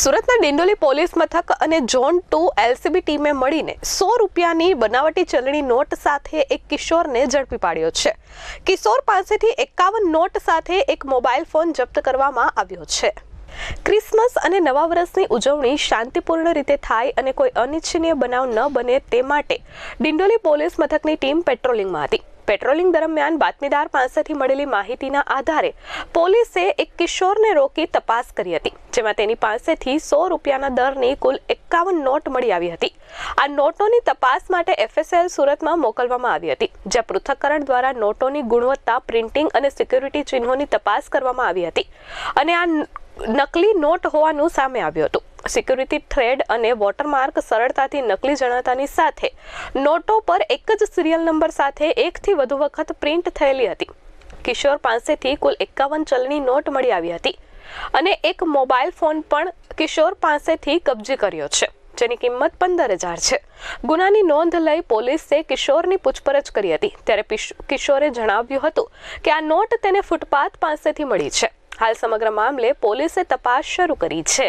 સુરતના ડિંડોલી પોલીસ મથક અને ઝોન ટુ એલસીબી ટીમે મળીને સો રૂપિયાની બનાવટી ચલણી નોટ સાથે એક કિશોરને ઝડપી પાડ્યો છે. કિશોર પાસેથી એકાવન નોટ સાથે એક મોબાઈલ ફોન જપ્ત કરવામાં આવ્યો છે. ક્રિસમસ અને નવા વર્ષની ઉજવણી શાંતિપૂર્ણ રીતે થાય અને કોઈ અનિચ્છનીય બનાવ ન બને તે માટે ડિંડોલી પોલીસ મથકની ટીમ પેટ્રોલિંગમાં હતી. પેટ્રોલિંગ દરમિયાન બાતમીદાર પાસેથી મળેલી માહિતીના આધારે પોલીસે એક કિશોરને રોકી તપાસ કરી હતી, જેમાં તેની પાસેથી સો રૂપિયાના દરની કુલ એકાવન નોટ મળી આવી હતી. આ નોટોની તપાસ માટે એફએસએલ સુરતમાં મોકલવામાં આવી હતી, જ્યાં પૃથ્થકરણ દ્વારા નોટોની ગુણવત્તા, પ્રિન્ટિંગ અને સિક્યુરિટી ચિહ્નોની તપાસ કરવામાં આવી હતી. અને આ નકલી નોટ હોવાનું સામે આવ્યું હતું. સિક્યુરિટી થ્રેડ અને વોટરમાર્ક સરળતાથી નકલી જણાતાની સાથે. નોટો પર એક જ સિરિયલ નંબર સાથે એકથી વધુ વખત પ્રિન્ટ થયેલી હતી. કિશોર પાસેથી કુલ એકાવન ચલણી નોટ મળી આવી હતી. અને એક મોબાઈલ ફોન પણ કિશોર પાસેથી કબજે કર્યો છે, જેની કિંમત પંદર હજાર છે. ગુનાની નોંધ લઈ પોલીસે કિશોરની પૂછપરછ કરી હતી, ત્યારે કિશોરે જણાવ્યું હતું કે આ નોટ તેને ફૂટપાથ પાસેથી મળી છે. હાલ સમગ્ર મામલે પોલીસે તપાસ શરૂ કરી છે.